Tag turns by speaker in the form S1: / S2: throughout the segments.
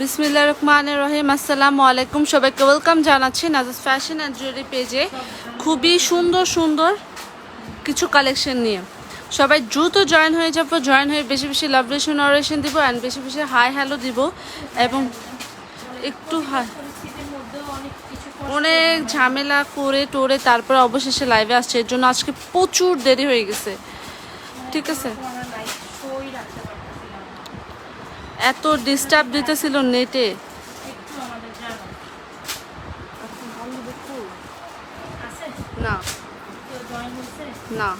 S1: বিসমিল্লা রহমান রহিম, আসসালামু আলাইকুম সবাইকে। ওয়েলকাম জানাচ্ছি নাজাস ফ্যাশন অ্যান্ড জুয়েলারি পেজে খুবই সুন্দর সুন্দর কিছু কালেকশন নিয়ে। সবাই দ্রুত জয়েন হয়ে যাব জয়েন হয়ে বেশি বেশি লাভ রেশন অরেশন দিব অ্যান্ড বেশি বেশি হাই হ্যালো দিব এবং একটু হাই
S2: অনেক
S1: ঝামেলা করে টোরে তারপরে অবশেষে লাইভে আসছে। এর জন্য আজকে প্রচুর দেরি হয়ে গেছে। ঠিক আছে? এত ডিস্টার্ব দিতেছিল নেটে না।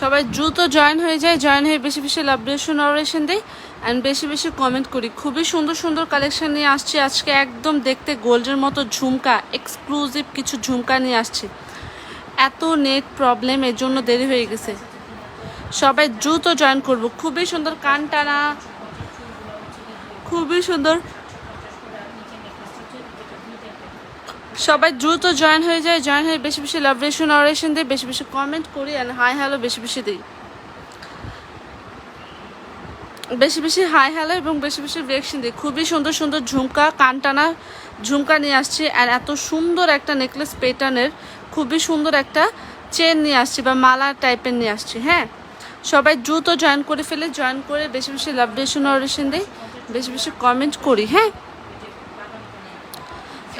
S1: সবাই দ্রুত জয়েন হয়ে যায়। জয়েন হয়ে বেশি বেশি লাভরেশন অরেশন দিই অ্যান্ড বেশি বেশি কমেন্ট করি। খুবই সুন্দর সুন্দর কালেকশন নিয়ে আসছি। আজকে একদম দেখতে গোল্ডের মতো ঝুমকা এক্সক্লুসিভ কিছু ঝুমকা নিয়ে আসছি। এত নেট প্রবলেম এর জন্য দেরি হয়ে গেছে। সবাই দ্রুত জয়েন করব। খুবই সুন্দর কান টানা খুবই সুন্দর। সবাই দ্রুত জয়েন হয়ে যায়। জয়েন হয়ে বেশি বেশি লাভ রেশন অরেশন দিই বেশি বেশি কমেন্ট করি। অ্যান্ড হাই হ্যালো বেশি বেশি দিই। বেশি বেশি হাই হ্যালো এবং বেশি বেশি রিয়েকশন দিই খুবই সুন্দর সুন্দর ঝুমকা, কানটানা ঝুমকা নিয়ে আসছি আর এত সুন্দর একটা নেকলেস প্যাটার্নের খুবই সুন্দর একটা চেন নিয়ে আসছি বা মালা টাইপের নিয়ে আসছি হ্যাঁ? সবাই দ্রুত জয়েন করে ফেলে জয়েন করে বেশি বেশি লাভ অরেশন দিই, বেশি বেশি কমেন্ট করি হ্যাঁ?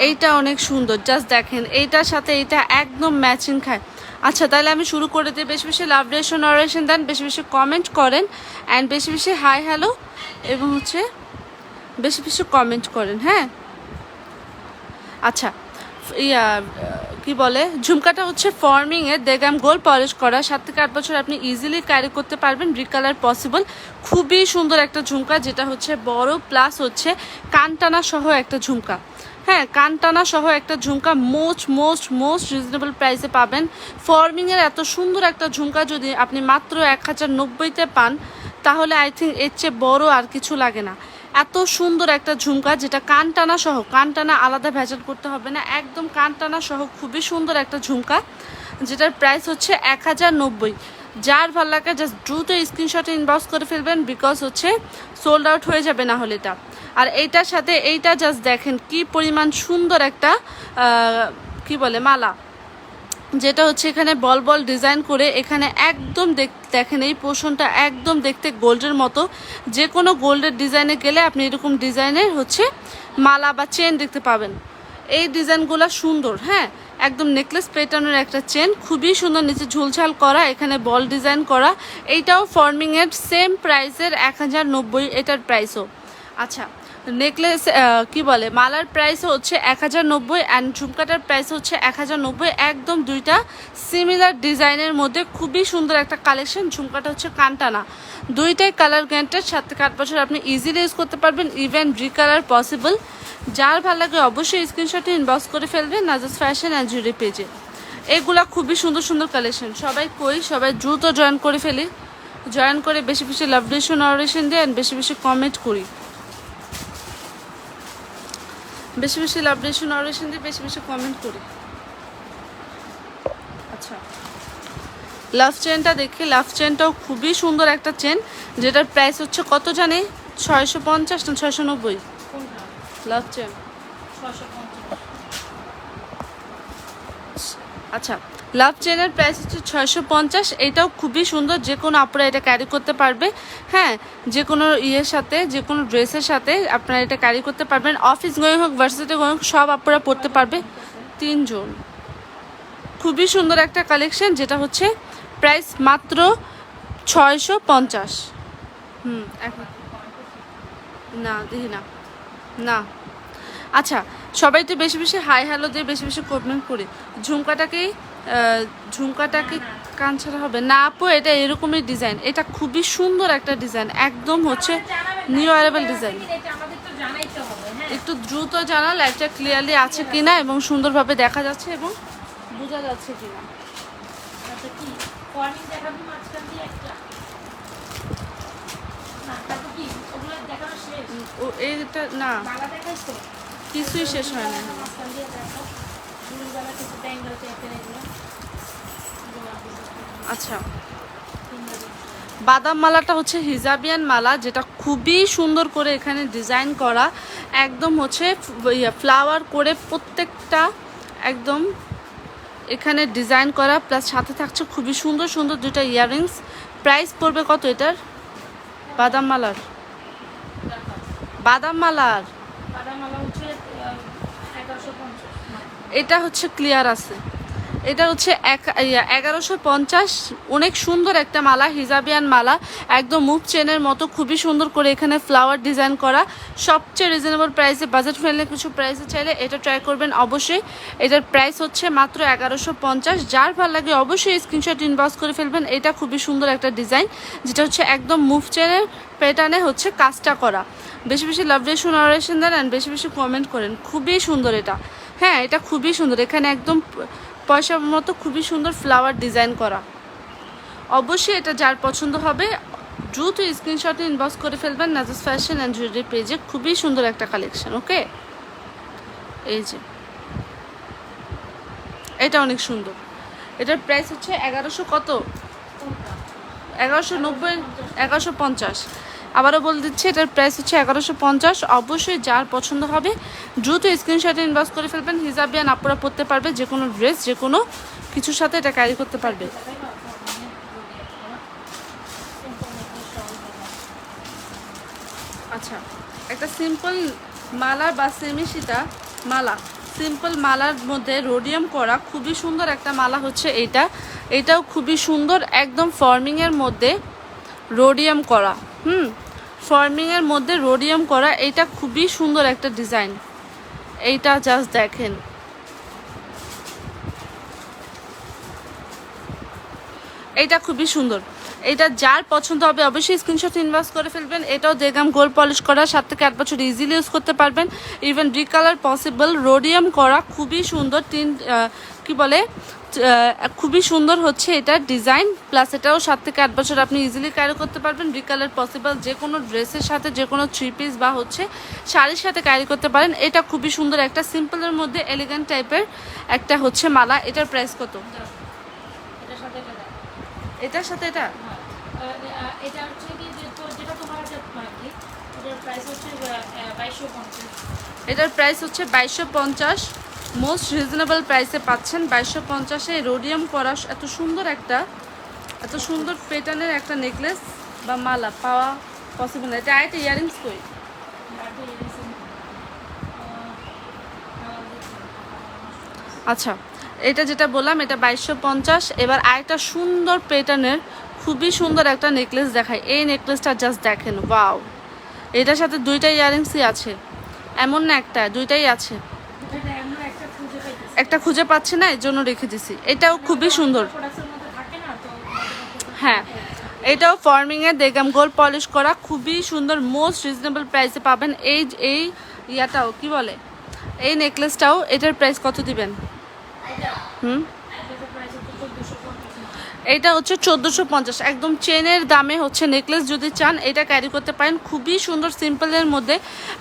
S1: এইটা অনেক সুন্দর জাস্ট দেখেন, এইটার সাথে এইটা একদম ম্যাচিং খায়। আচ্ছা তাহলে আমি শুরু করে দিই। বেশি বেশি লাভ রেশন অরেশন দেন বেশি বেশি কমেন্ট করেন অ্যান্ড বেশি বেশি হাই হ্যালো এবং হচ্ছে বেশি বেশি কমেন্ট করেন হ্যাঁ? আচ্ছা ইয়া, কি বলে? ঝুমকাটা হচ্ছে ফর্মিং এর দেগাম গোল পলিশ করা। সাত থেকে আট বছর আপনি ইজিলি ক্যারি করতে পারবেন। রিকালার পসিবল খুবই সুন্দর একটা ঝুমকা, যেটা হচ্ছে বড় প্লাস হচ্ছে কানটানা সহ একটা ঝুমকা। হ্যাঁ কানটানা সহ একটা ঝুমকা মোস্ট মোস্ট মোস্ট রিজনেবল প্রাইসে পাবেন। ফর্মিংয়ের এত সুন্দর একটা ঝুমকা যদি আপনি মাত্র এক হাজার নব্বইতে পান, তাহলে আই থিঙ্ক এর চেয়ে বড় আর কিছু লাগে না। এত সুন্দর একটা ঝুমকা যেটা কান টানা সহ কান টানা আলাদা ভেজাল করতে হবে না, একদম কান টানা সহ খুবই সুন্দর একটা ঝুমকা, যেটার প্রাইস হচ্ছে এক হাজার নব্বই। যার ভালো লাগে জাস্ট দ্রুত স্ক্রিনশটে ইনবক্স করে ফেলবেন বিকজ হচ্ছে সোল্ড আউট হয়ে যাবে না হলে এটা। আর এইটার সাথে এইটা জাস্ট দেখেন কি পরিমাণ সুন্দর একটা কি বলে, মালা। যেটা হচ্ছে এখানে বল বল ডিজাইন করে এখানে একদম দেখ- দেখেন এই পোষণটা একদম দেখতে গোল্ডের মতো। যে কোনো গোল্ডের ডিজাইনে গেলে আপনি এরকম ডিজাইনের হচ্ছে মালা বা চেন দেখতে পাবেন। এই ডিজাইনগুলো সুন্দর হ্যাঁ? একদম নেকলেস প্যাটার্নের একটা চেন খুবই সুন্দর নিচে ঝুলঝাল করা, এখানে বল ডিজাইন করা। এইটাও ফর্মিংয়ের সেম প্রাইসের এক হাজার নব্বই এটার প্রাইসও আচ্ছা নেকলেস কি বলে, মালার প্রাইস হচ্ছে এক হাজার নব্বই অ্যান্ড ঝুমকাটার প্রাইস হচ্ছে এক হাজার নব্বই। একদম দুইটা সিমিলার ডিজাইনের মধ্যে খুবই সুন্দর একটা কালেকশন ঝুমকাটা হচ্ছে কানটানা। দুইটাই কালার গ্যান্টেড সাত থেকে আট বছর আপনি ইজিলি ইউজ করতে পারবেন ইভেন রিকালার পসিবল যার ভালো লাগে অবশ্যই স্ক্রিনশটে ইনবক্স করে ফেলবেন, নাজাস ফ্যাশন অ্যান্ড জুরি পেজে এগুলা খুবই সুন্দর সুন্দর কালেকশন সবাই কই, সবাই দ্রুত জয়েন করে ফেলি। জয়েন করে বেশি বেশি লাভ রেশন অরেশন দিয়ে অ্যান্ড বেশি বেশি কমেন্ট করি। বেশি বেশি লাভ রেশন অরেশন দিয়ে বেশি বেশি কমেন্ট করি। আচ্ছা। লাভ চেনটা দেখি। লাভ চেনটাও খুবই সুন্দর একটা চেন যেটার প্রাইস হচ্ছে কত জানি? ছয়শো পঞ্চাশ না ছয়শো নব্বই? লাভ চেন আচ্ছা। লাভ চেনের প্রাইস হচ্ছে ছয়শো পঞ্চাশ। এটাও খুবই সুন্দর, যে কোনো আপনারা এটা ক্যারি করতে পারবে। হ্যাঁ যে কোনো ইয়ের সাথে, যে কোনো ড্রেসের সাথে আপনারা এটা ক্যারি করতে পারবেন। অফিস গোয়িং হোক ভার্সিটি গোয়িং হোক, সব আপনারা পড়তে পারবে তিনজন। খুবই সুন্দর একটা কালেকশন যেটা হচ্ছে প্রাইস মাত্র ছয়শো পঞ্চাশ। হুম, এখন না, দেখি না। না। আচ্ছা সবাই তো বেশি বেশি হাই হ্যালো দিয়ে বেশি বেশি কমেন্ট করে। ঝুমকাটাকেই ঝুমকাটাকে কান ছাড়া হবে। না আপু এটা এরকমই ডিজাইন এটা খুবই সুন্দর একটা ডিজাইন একদম হচ্ছে নিউ অ্যারেবল ডিজাইন একটু দ্রুত জানা একটা ক্লিয়ারলি আছে কিনা এবং সুন্দরভাবে দেখা যাচ্ছে এবং বোঝা যাচ্ছে কিনা।
S2: আচ্ছা
S1: এইটা না। কিছুই শেষ হয় না। আচ্ছা। বাদাম মালাটা হচ্ছে হিজাবিয়ান মালা যেটা খুবই সুন্দর করে এখানে ডিজাইন করা। একদম হচ্ছে ফ্লাওয়ার করে প্রত্যেকটা একদম এখানে ডিজাইন করা প্লাস সাথে থাকছে খুবই সুন্দর সুন্দর দুইটা ইয়াররিংস প্রাইস পড়বে কত এটার? বাদাম মালার। বাদাম মালার।
S2: বাদামালা হচ্ছে এগারোশো পঞ্চাশ।
S1: এটা হচ্ছে ক্লিয়ার আছে। এটা হচ্ছে এক এগারোশো পঞ্চাশ। অনেক সুন্দর একটা মালা, হিজাবিয়ান মালা। একদম মুভ চেনের মতো, খুবই সুন্দর করে এখানে ফ্লাওয়ার ডিজাইন করা। সবচেয়ে রিজনেবল প্রাইসে বাজেট ফ্রেন্ডলি কিছু প্রাইসে চাইলে এটা ট্রাই করবেন অবশ্যই। এটার প্রাইস হচ্ছে মাত্র এগারোশো পঞ্চাশ। যার ভালো লাগে অবশ্যই স্ক্রিনশট ইনবক্স করে ফেলবেন। এটা খুবই সুন্দর একটা ডিজাইন যেটা হচ্ছে একদম মুভ চেনের প্যাটার্নে হচ্ছে কাজটা করা। বেশি বেশি লাভ রেশন অরেশন দেন অ্যান্ড বেশি বেশি কমেন্ট করেন। খুবই সুন্দর এটা। হ্যাঁ এটা খুবই সুন্দর। এখানে একদম পয়সার মতো খুবই সুন্দর ফ্লাওয়ার ডিজাইন করা। অবশ্যই এটা যার পছন্দ হবে, দ্রুত স্ক্রিনশট ইনবক্স করে ফেলবেন নাজাস ফ্যাশন অ্যান্ড জুয়েলারি পেজে খুবই সুন্দর একটা কালেকশন ওকে এই যে। এটা অনেক সুন্দর। এটার প্রাইস হচ্ছে এগারোশো কত? এগারোশো নব্বই, এগারোশো পঞ্চাশ। আবারও বলে দিচ্ছি, এটার প্রাইস হচ্ছে এগারোশো পঞ্চাশ। অবশ্যই যার পছন্দ হবে, দ্রুত স্ক্রিনশটে ইনভেস্ট করে ফেলবেন। হিজাবিয়ান আপুরা পরতে পারবে, যে কোনো ড্রেস যে কোনো কিছুর সাথে এটা ক্যারি করতে পারবে। আচ্ছা একটা সিম্পল মালা বা সেমি মালা। সিম্পল মালার মধ্যে রোডিয়াম করা খুবই সুন্দর একটা মালা হচ্ছে এইটা। এটাও খুবই সুন্দর, একদম ফর্মিংয়ের মধ্যে রোডিয়াম করা। হুম ফর্মিংয়ের মধ্যে রোডিয়াম করা এটা খুবই সুন্দর একটা ডিজাইন এইটা জাস্ট দেখেন। এইটা খুবই সুন্দর। এটা যার পছন্দ হবে অবশ্যই স্ক্রিনশট ইনভেস্ট করে ফেলবেন। এটাও দেগাম গোল্ড পলিশ করা, সাত থেকে আট বছর ইজিলি ইউজ করতে পারবেন। ইভেন রিকালার পসিবল রোডিয়াম করা খুবই সুন্দর, তিন কি বলে? খুবই সুন্দর হচ্ছে এটা ডিজাইন। প্লাস এটাও সাত থেকে আট বছর আপনি ইজিলি ক্যারি করতে পারবেন। রিকালার পসিবল যে কোনো ড্রেসের সাথে যে কোনো থ্রি পিস বা হচ্ছে শাড়ির সাথে ক্যারি করতে পারেন। এটা খুবই সুন্দর একটা সিম্পলের মধ্যে এলিগেন্ট টাইপের একটা হচ্ছে মালা। এটার প্রাইস কত?
S2: এটার সাথে এটা
S1: এটার সাথে এটা?
S2: হ্যাঁ। এটা হচ্ছে কি যেটা তোমার এটার প্রাইস হচ্ছে বাইশশো পঞ্চাশ।
S1: এটার প্রাইস হচ্ছে বাইশশো পঞ্চাশ। মোস্ট রিজনেবল প্রাইসে পাচ্ছেন বাইশশো পঞ্চাশে। রোডিয়াম করা এত সুন্দর একটা, এত সুন্দর প্যাটার্নের একটা নেকলেস বা মালা পাওয়া পসিবল না। এটা আরেকটা ইয়ারিংস কই? আচ্ছা এটা যেটা বললাম, এটা বাইশশো পঞ্চাশ। এবার আরেকটা সুন্দর প্যাটার্নের খুবই সুন্দর একটা নেকলেস দেখায় এই নেকলেসটা জাস্ট দেখেন ওয়াও এটার সাথে দুইটা ইয়ারিংসই আছে। এমন না একটা, দুইটাই আছে
S2: এটা এমন একটা খুঁজে পাইতেছি
S1: একটা খুঁজে পাচ্ছি না এর জন্য রেখে দিছি। এটাও খুবই সুন্দর। হ্যাঁ এটাও ফর্মিংয়ে দেখাম গোল্ড পলিশ করা খুবই সুন্দর মোস্ট রিজনেবল প্রাইসে পাবেন। এই এই ইয়াটাও, কি বলে? এই নেকলেসটাও এটার প্রাইস কত দিবেন? হুম
S2: এটার প্রাইস হচ্ছে চোদ্দোশো পঞ্চাশ
S1: এটা হচ্ছে চোদ্দোশো পঞ্চাশ। একদম চেনের দামে হচ্ছে নেকলেস যদি চান, এটা ক্যারি করতে পারেন। খুবই সুন্দর সিম্পলের মধ্যে।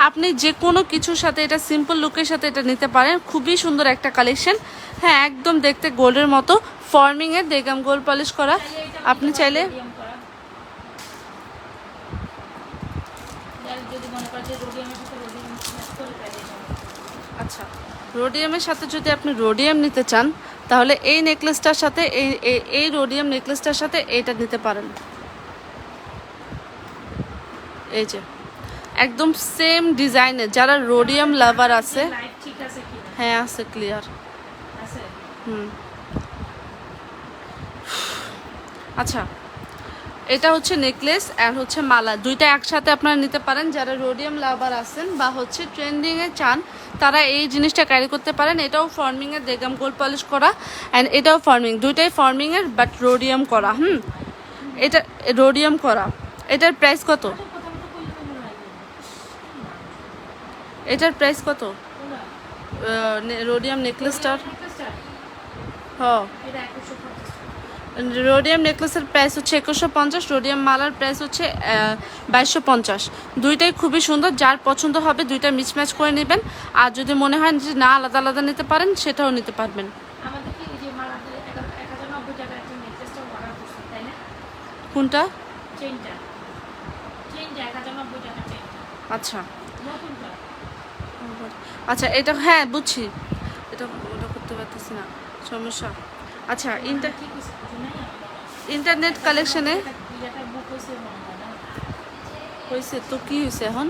S1: আপনি যে কোনো কিছুর সাথে এটা সিম্পল লুকের সাথে এটা নিতে পারেন। খুবই সুন্দর একটা কালেকশন হ্যাঁ একদম দেখতে গোল্ডের মতো। ফর্মিংয়ের দেগাম গোল্ড পলিশ করা। আপনি চাইলে আচ্ছা রোডিয়ামের সাথে যদি আপনি রোডিয়াম নিতে চান তাহলে এই নেকলেসটার সাথে, এই, এই- রোডিয়াম নেকলেসটার সাথে এইটা নিতে পারেন। এই যে, একদম সেম ডিজাইনের যারা রোডিয়াম লাভার আছে হ্যাঁ আছে ক্লিয়ার হুম। আচ্ছা এটা হচ্ছে নেকলেস আর হচ্ছে মালা, দুইটা একসাথে আপনারা নিতে পারেন, যারা রোডিয়াম লাভার আছেন বা হচ্ছে ট্রেন্ডিংয়ে চান তারা এই জিনিসটা ক্যারি করতে পারেন। এটাও ফর্মিংয়ের দেগাম গোল্ড পলিশ করা অ্যান্ড এটাও ফর্মিং দুইটাই ফর্মিংয়ের বাট রোডিয়াম করা হুম? এটা রোডিয়াম করা। এটার প্রাইস কত? এটার প্রাইস কত? রোডিয়াম নেকলেসটার
S2: নেকলেসটা
S1: হ। রোডিয়াম নেকলেসের প্রাইস হচ্ছে একুশশো পঞ্চাশ রোডিয়াম মালার প্রাইস হচ্ছে বাইশশো পঞ্চাশ। দুইটাই খুবই সুন্দর যার পছন্দ হবে দুইটা মিসম্যাচ করে নেবেন। আর যদি মনে হয় যে না আলাদা আলাদা নিতে পারেন সেটাও নিতে পারবেন। কোনটা? আচ্ছা। আচ্ছা এটা হ্যাঁ বুঝছি। এটা ওটা করতে পারতেছি না সমস্যা। আচ্ছা ইন্টার ইন্টারনেট কালেকশনে
S2: হয়েছে
S1: তো কি হয়েছে এখন?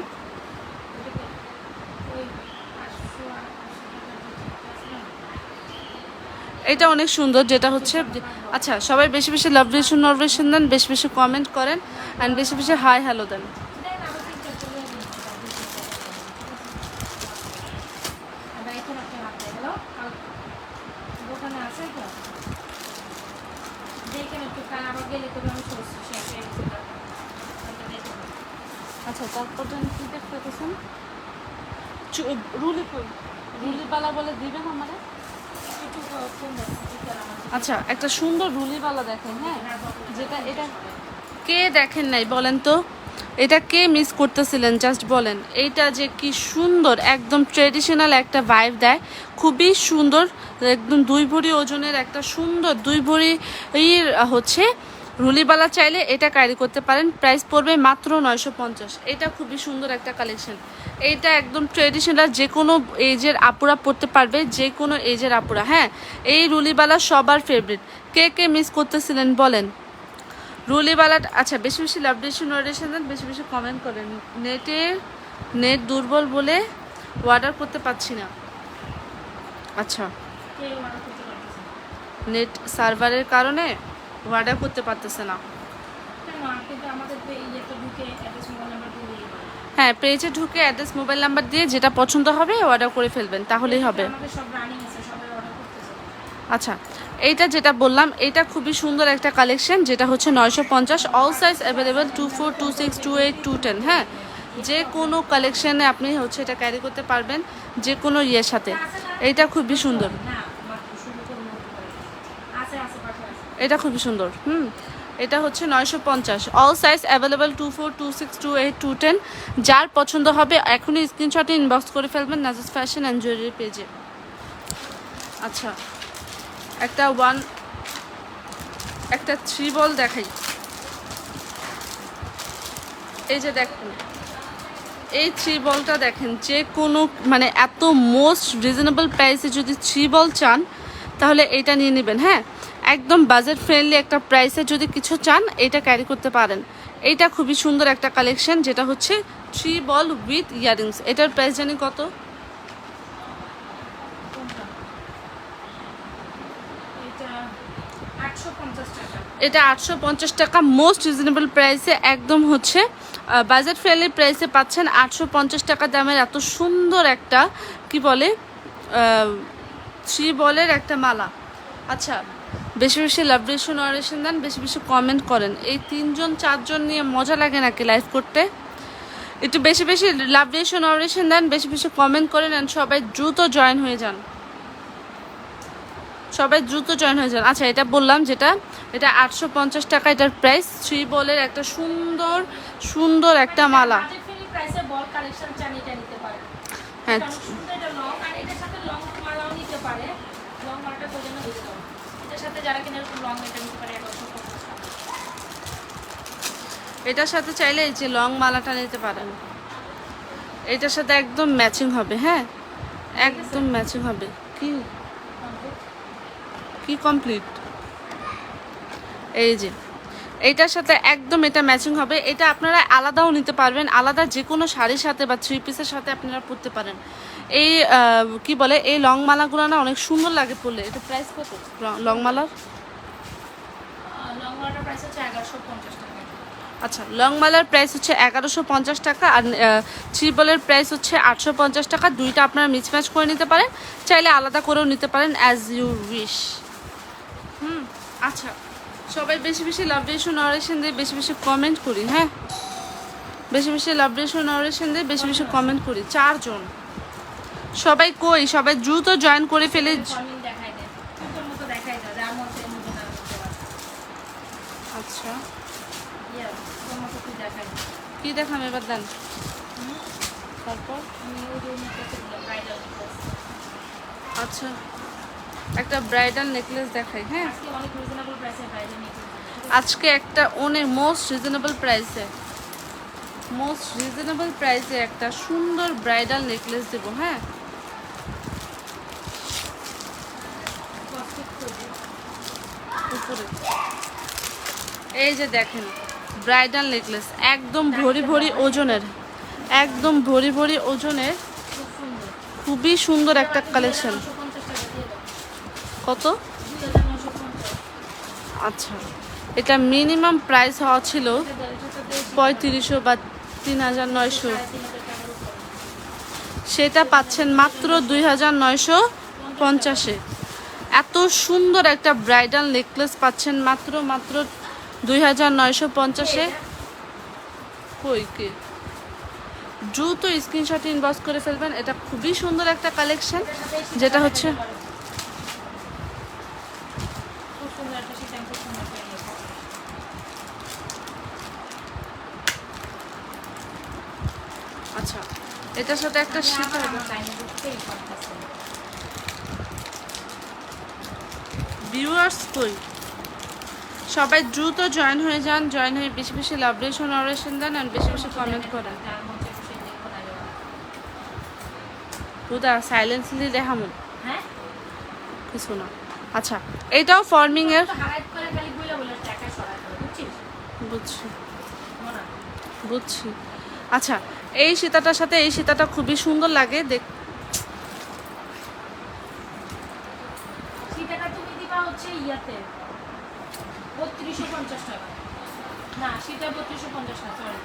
S1: এটা অনেক সুন্দর যেটা হচ্ছে আচ্ছা সবাই বেশি বেশি লাভ রেশন নরভেশন দেন বেশি বেশি কমেন্ট করেন অ্যান্ড বেশি বেশি হাই হ্যালো দেন
S2: দেন আবার তিনটা চলে আসবে আমরা এখন একটা হাত দেয় হ্যালো দোকানে আছে তো দেখেন একটু কাল আবার গেলে তবে আমি সরষে শেষ হয়ে গেছে ওটা দেখে নাও।
S1: আচ্ছা তারপর কি দেখতে পাচ্ছেন রুলি কই রুলিবালা বলে দিবেন আমারে
S2: একটু ফোন দেখো টিকার আমার
S1: আচ্ছা একটা সুন্দর রুলিবালা দেখেন হ্যাঁ? যেটা, এটা কে দেখেন নাই বলেন তো? এটা কে মিস করতেছিলেন? জাস্ট বলেন। এইটা যে কি সুন্দর, একদম ট্রেডিশনাল একটা ভাইব দেয়। খুবই সুন্দর, একদম দুই ভরি ওজনের একটা সুন্দর দুই ভরি হচ্ছে রুলিবালা চাইলে এটা ক্যারি করতে পারেন। প্রাইস পড়বে মাত্র নয়শো পঞ্চাশ। এটা খুবই সুন্দর একটা কালেকশন এইটা একদম ট্রেডিশনাল যে কোনো এজের আপুরা পড়তে পারবে যে কোনো এজের আপুরা। হ্যাঁ এই রুলিবালা সবার ফেভারিট কে কে মিস করতেছিলেন বলেন? রুলিবালা আচ্ছা বেশি বেশি লাভ ডিশন বেশি বেশি কমেন্ট করেন। নেটে, নেট দুর্বল বলে অর্ডার করতে পারছি না। আচ্ছা। নেট সার্ভারের কারণে অর্ডার করতে পারতেছে না।
S2: আমাদের
S1: হ্যাঁ পেজে ঢুকে অ্যাড্রেস মোবাইল নাম্বার দিয়ে যেটা পছন্দ হবে অর্ডার করে ফেলবেন তাহলেই হবে। আচ্ছা এইটা যেটা বললাম এটা খুবই সুন্দর একটা কালেকশন যেটা হচ্ছে নয়শো পঞ্চাশ all size available two four two six two eight two ten হ্যাঁ? যে কোনো কালেকশানে আপনি হচ্ছে এটা ক্যারি করতে পারবেন যে কোনো ইয়ের সাথে। এইটা খুবই সুন্দর। এটা খুবই সুন্দর হুম? এটা হচ্ছে নয়শো পঞ্চাশ। All size available two four two six two eight two ten যার পছন্দ হবে, এখনই স্ক্রিনশটে ইনবক্স করে ফেলবেন নাজাস ফ্যাশন অ্যান্ড জুয়েলারি পেজে আচ্ছা একটা ওয়ান একটা থ্রি বল দেখাই। এই যে দেখুন, এই থ্রি বলটা দেখেন, যে কোনো মানে এত মোস্ট রিজনেবল প্রাইসে যদি থ্রি বল চান, তাহলে এটা নিয়ে নেবেন হ্যাঁ? একদম বাজেট ফ্রেন্ডলি একটা প্রাইসে যদি কিছু চান এটা ক্যারি করতে পারেন। এইটা খুবই সুন্দর একটা কালেকশন যেটা হচ্ছে থ্রি বল উইথ ইয়ারিংস এটার প্রাইস জানি কত?
S2: এটা আটশো পঞ্চাশ
S1: এটা আটশো পঞ্চাশ টাকা। মোস্ট রিজনেবল প্রাইসে একদম হচ্ছে বাজেট ফ্রেন্ডলি প্রাইসে পাচ্ছেন আটশো পঞ্চাশ টাকা দামের এত সুন্দর একটা কি বলে থ্রি বলের একটা মালা। আচ্ছা বেশি বেশি লাভ রেশন অরেশন দেন বেশি বেশি কমেন্ট করেন। এই তিনজন চারজন নিয়ে মজা লাগে নাকি লাইভ করতে? একটু বেশি বেশি লাভ রেশন অরেশন দেন বেশি বেশি কমেন্ট করেন and সবাই দ্রুত জয়েন হয়ে যান। সবাই দ্রুত জয়েন হয়ে যান। আচ্ছা এটা বললাম যেটা এটা আটশো পঞ্চাশ টাকা এটার প্রাইস থ্রি বলের একটা সুন্দর সুন্দর একটা মালা।
S2: বাজেট ফ্রেন্ডলি প্রাইসে বল কালেকশন চান এটা নিতে পারেন
S1: হ্যাঁ
S2: এটা অনেক সুন্দর এটা লং আর এটার সাথে লং মালাও নিতে পারে লং মালাটা প্রয়োজন বেশি দাম এটার সাথে
S1: এটার সাথে চাইলে এই যে লং মালাটা নিতে পারেন। এটার সাথে একদম ম্যাচিং হবে হ্যাঁ? একদম ম্যাচিং হবে। কি? কি কমপ্লিট এই যে এইটার সাথে একদম এটা ম্যাচিং হবে। এটা আপনারা আলাদাও নিতে পারবেন। আলাদা যে কোনো শাড়ির সাথে বা থ্রি পিসের সাথে আপনারা পরতে পারেন। এই কি বলে এই লং মালাগুলো না অনেক সুন্দর লাগে পরলে। এটা প্রাইস কত? লং মালার
S2: লং মালাটার প্রাইস হচ্ছে এগারোশো পঞ্চাশ টাকা।
S1: আচ্ছা লং মালার প্রাইস হচ্ছে এগারোশো পঞ্চাশ টাকা আর থ্রি প্রাইস হচ্ছে আটশো পঞ্চাশ টাকা। দুইটা আপনারা মিসম্যাচ করে নিতে পারেন। চাইলে আলাদা করেও নিতে পারেন অ্যাজ ইউ উইশ হুম আচ্ছা সবাই বেশি বেশি লাভ রেশন অরেশন দিয়ে বেশি বেশি কমেন্ট করি হ্যাঁ? বেশি বেশি লাভ রেশন অরেশন দিয়ে বেশি বেশি কমেন্ট করি চারজন। সবাই কই? সবাই দ্রুত জয়েন করে ফেলে
S2: আচ্ছা।
S1: কি দেখাম এবার দেন। তারপর? আচ্ছা। একটা ব্রাইডাল নেকলেস দেখাই হ্যাঁ?
S2: আজকে
S1: একটা অনেক মোস্ট রিজনেবল প্রাইসে মোস্ট রিজনেবল প্রাইসে একটা সুন্দর ব্রাইডাল নেকলেস দেবো হ্যাঁ? উপরে এই যে দেখেন ব্রাইডাল নেকলেস একদম ভরি ভরি ওজনের, একদম ভরি ভরি ওজনের খুবই সুন্দর একটা কালেকশন কত আচ্ছা এটা মিনিমাম প্রাইস হওয়া ছিল। পঁয়ত্রিশশো বা তিন হাজার নয়শো। সেটা পাচ্ছেন মাত্র দুই হাজার নয়শো পঞ্চাশে এত সুন্দর একটা ব্রাইডাল নেকলেস পাচ্ছেন মাত্র মাত্র দুই হাজার নয়শো পঞ্চাশে। কই কে? দ্রুত স্ক্রিনশট ইনবক্স করে ফেলবেন। এটা খুবই সুন্দর একটা কালেকশন যেটা হচ্ছে। আচ্ছা এটার সাথে একটা শীত
S2: আবার আমার লাইনে ঢুকতেই পারতেছি না।
S1: ভিউয়ার্স কই? সবাই দ্রুত জয়েন হয়ে যান জয়েন হয়ে বেশি বেশি লাভরেশন অরেশন দেন আর বেশি বেশি কমেন্ট করেন। হুদা সাইলেন্সলি দেখামু
S2: হ্যাঁ?
S1: কিছু না। আচ্ছা এইটাও ফর্মিং এর। বুঝছি। বুঝছি। আচ্ছা এই সীতাটার সাথে এই সীতাটা খুবই সুন্দর লাগে দেখ
S2: শীতাটা তুমি দিবা হচ্ছে ইয়াতে, 3250 টাকা। না, শীতা 3250 না, sorry।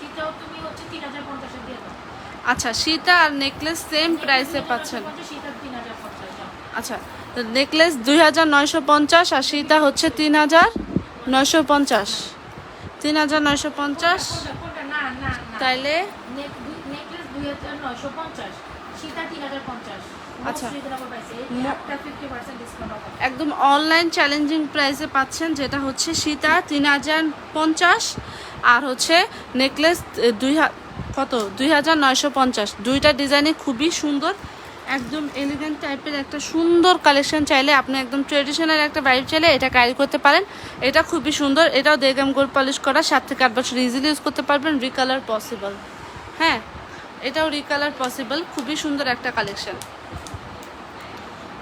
S2: শীতাও তুমি হচ্ছে 3050 এ দিয়ে দাও।
S1: আচ্ছা সীতা আর নেকলেস সেম প্রাইসে পাচ্ছেন
S2: 3050, শীতা 3050 দাও।
S1: আচ্ছা নেকলেস দুই হাজার নয়শো পঞ্চাশ আর সীতা হচ্ছে তিন হাজার নয়শো পঞ্চাশ তিন হাজার নয়শো পঞ্চাশ। তাইলে
S2: নেক- দুই- নেকলেস 2950, সীতা 3050
S1: আচ্ছা।
S2: Most reasonable price, এই
S1: মো-
S2: একটা 50% discount offer।
S1: একদম অনলাইন চ্যালেঞ্জিং প্রাইসে পাচ্ছেন যেটা হচ্ছে সীতা তিন হাজার পঞ্চাশ আর হচ্ছে নেকলেস দুই কত? দুই হাজার নয়শো পঞ্চাশ। দুইটা ডিজাইনে খুবই সুন্দর একদম এলিগেন্ট টাইপের একটা সুন্দর কালেকশন চাইলে আপনি একদম ট্রেডিশনাল একটা ভাইব চাইলে এটা ক্যারি করতে পারেন। এটা খুবই সুন্দর এটাও দেগাম গোল্ড পলিশ করা সাত থেকে আট বছর ইজিলি ইউজ করতে পারবেন রিকালার পসিবল হ্যাঁ এটাও রিকালার পসিবল খুবই সুন্দর একটা কালেকশন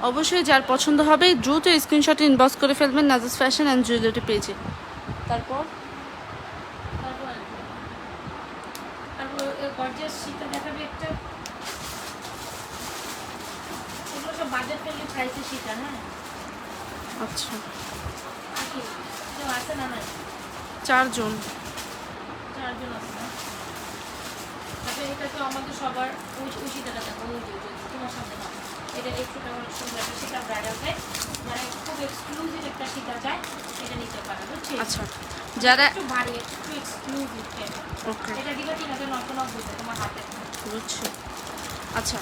S1: অবশ্যই যার পছন্দ হবে দ্রুত স্ক্রিনশট ইনবক্স করে ফেলবেন নাজাস ফ্যাশন অ্যান্ড জুয়েলারি পেজে তারপর? আচ্ছা। চারজন।
S2: চারজন আছে এটা তো আমাদের সবার দেখো তোমার সামনে। অনেক সুন্দর একটা শীতা ব্রাইডাল টাইপ মানে খুব এক্সক্লুসিভ একটা শীতা চাই এটা নিতে পারে বুঝছিস?
S1: আচ্ছা। যারা
S2: একটু ভারী একটু এক্সক্লুসিভ
S1: ওকে
S2: এটা দিলে তিন হাজার নশো নব্বই তোমার হাতে।
S1: বুঝছি। আচ্ছা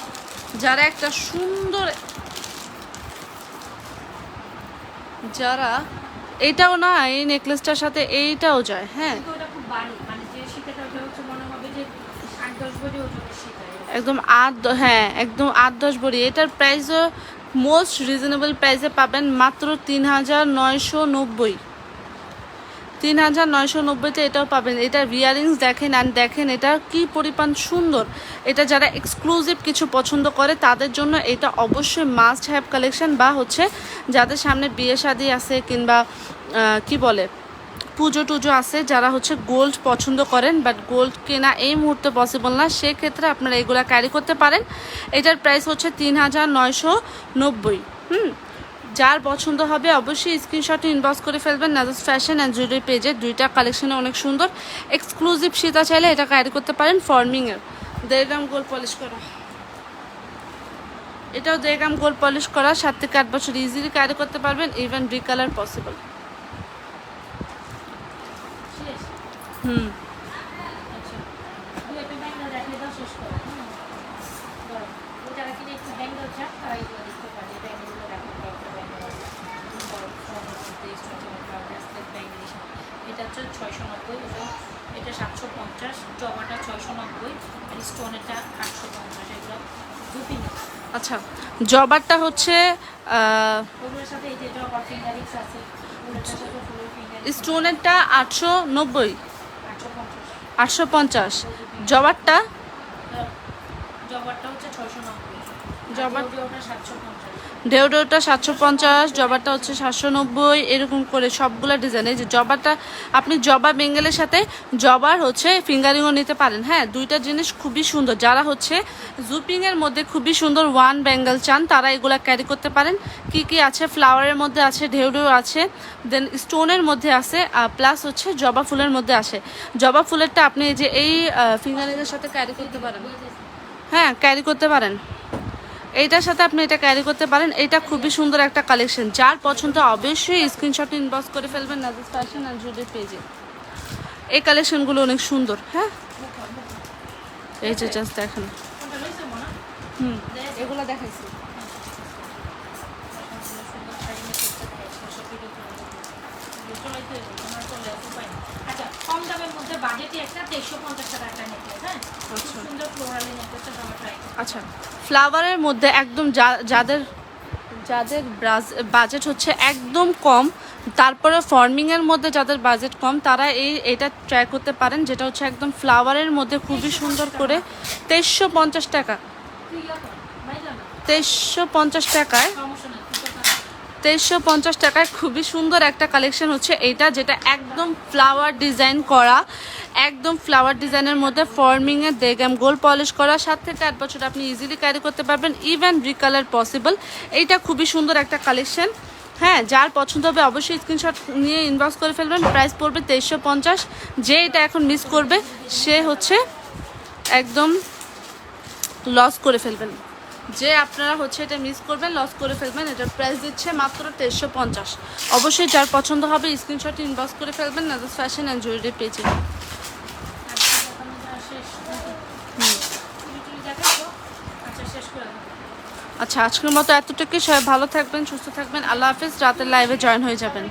S1: যারা একটা সুন্দর যারা এটাও না এই নেকলেসটার সাথে এইটাও যায় হ্যাঁ?
S2: ওটা খুব ভারী। মানে যে শীতটা ওটা হচ্ছে মনে হবে যে আট দশ বছর
S1: একদম আট হ্যাঁ একদম আট দশ ভরি। এটার প্রাইসও মোস্ট রিজনেবল প্রাইসে পাবেন মাত্র তিন হাজার নয়শো নব্বই। তিন হাজার নয়শো নব্বইতে এটাও পাবেন। এটা ইয়ারিংস দেখেন আর দেখেন এটা কি পরিমাণ সুন্দর। এটা যারা এক্সক্লুসিভ কিছু পছন্দ করে, তাদের জন্য এটা অবশ্যই মাস্ট হ্যাভ কালেকশন বা হচ্ছে যাদের সামনে বিয়ে শাদী আছে কিংবা কি বলে পুজো টুজো আছে, যারা হচ্ছে গোল্ড পছন্দ করেন বাট গোল্ড কেনা এই মুহূর্তে পসিবল না। সেক্ষেত্রে আপনারা এগুলা ক্যারি করতে পারেন। এটার প্রাইস হচ্ছে তিন হাজার নয়শো নব্বই। হুম? যার পছন্দ হবে অবশ্যই স্ক্রিনশট ইনবক্স করে ফেলবেন। নাজাস ফ্যাশন অ্যান্ড জুয়েলারি পেজে দুইটা কালেকশনে অনেক সুন্দর। এক্সক্লুসিভ সীতা চাইলে এটা ক্যারি করতে পারেন ফর্মিংয়ের দেড় গ্রাম গোল্ড পলিশ করা। এটাও দেড় গ্রাম গোল্ড পলিশ করা। সাত থেকে আট বছর ইজিলি ক্যারি করতে পারবেন। ইভেন রিকালার পসিবল
S2: শেষ
S1: হুম।
S2: আচ্ছা এটা হচ্ছে ছয়শো নব্বই ওটা এটা সাতশো পঞ্চাশ জবাটা ছয়শো নব্বই আর স্টোনেরটা আটশো পঞ্চাশ এগুলো দুটি
S1: আচ্ছা জবারটা হচ্ছে স্টোনেরটা আটশো নব্বই।
S2: আটশো পঞ্চাশ।
S1: জবারটা
S2: জবারটা হচ্ছে ছয়শো নব্বই।
S1: জবার-
S2: সাতশো পঞ্চাশ।
S1: ঢেউডেউটা সাতশো পঞ্চাশ জবারটা হচ্ছে সাতশো নব্বই এরকম করে সবগুলো ডিজাইন এই যে জবারটা আপনি জবা বেঙ্গেলের সাথে জবার হচ্ছে ফিঙ্গারিংও নিতে পারেন। হ্যাঁ দুইটা জিনিস খুবই সুন্দর। যারা হচ্ছে জুপিংয়ের মধ্যে খুবই সুন্দর ওয়ান বেঙ্গল চান তারা এগুলা ক্যারি করতে পারেন। কি কি আছে? ফ্লাওয়ারের মধ্যে আছে ঢেউডেউ আছে দেন স্টোনের মধ্যে আছে প্লাস হচ্ছে জবা ফুলের মধ্যে আছে জবা ফুলেরটা আপনি এই যে এই ফিঙ্গারিংয়ের সাথে ক্যারি করতে পারেন। হ্যাঁ ক্যারি করতে পারেন। এইটার সাথে আপনি এটা ক্যারি করতে পারেন। এটা খুবই সুন্দর একটা কালেকশন যার পছন্দ অবশ্যই স্ক্রিনশট ইনবক্স করে ফেলবেন, নাজিস ফ্যাশন আর জুডি পেজে এই কালেকশনগুলো অনেক সুন্দর হ্যাঁ? এই যে জাস্ট দেখেন। হুম, এগুলো দেখাইছি।
S2: আচ্ছা কম দামের মধ্যে বাজেটে একটা দেড়শো পঞ্চাশ টাকা একটা নেকলেস হ্যাঁ?
S1: আচ্ছা।
S2: সুন্দর ফ্লোরালি নেকলেসটা আমার ট্রাই
S1: আচ্ছা ফ্লাওয়ারের মধ্যে একদম যাদের যাদের বাজেট হচ্ছে একদম কম তারপরে ফর্মিংয়ের মধ্যে যাদের বাজেট কম তারা এই এটা ট্রাই করতে পারেন যেটা হচ্ছে একদম ফ্লাওয়ারের মধ্যে খুবই সুন্দর করে তেইশশো পঞ্চাশ টাকা। তেইশশো পঞ্চাশ টাকায়
S2: সমস্যা নেই তুই তো
S1: তেইশশো পঞ্চাশ টাকায় খুবই সুন্দর একটা কালেকশন হচ্ছে এইটা, যেটা একদম ফ্লাওয়ার ডিজাইন করা, একদম ফ্লাওয়ার ডিজাইনের মধ্যে ফর্মিংয়ে দেগাম গোল পলিশ করা, সাত থেকে আট বছর আপনি ইজিলি ক্যারি করতে পারবেন ইভেন রিকালার পসিবল এইটা খুবই সুন্দর একটা কালেকশন। হ্যাঁ যার পছন্দ হবে অবশ্যই স্ক্রিনশট নিয়ে ইনবক্স করে ফেলবেন। প্রাইস পড়বে তেইশশো পঞ্চাশ। যে এটা এখন মিস করবে, সে হচ্ছে একদম লস করে ফেলবেন। যে আপনারা হচ্ছে এটা মিস করবেন লস করে ফেলবেন, এটার প্রাইস দিচ্ছে মাত্র তেইশশো পঞ্চাশ। অবশ্যই যার পছন্দ হবে স্ক্রিনশট ইনবক্স করে ফেলবেন নাজাস ফ্যাশন অ্যান্ড জুয়েলারি পেজে? আচ্ছা আজকের মতো এতটুকুই। সবাই ভালো থাকবেন, সুস্থ থাকবেন। আল্লাহ হাফিজ, রাতের লাইভে জয়েন হয়ে যাবেন।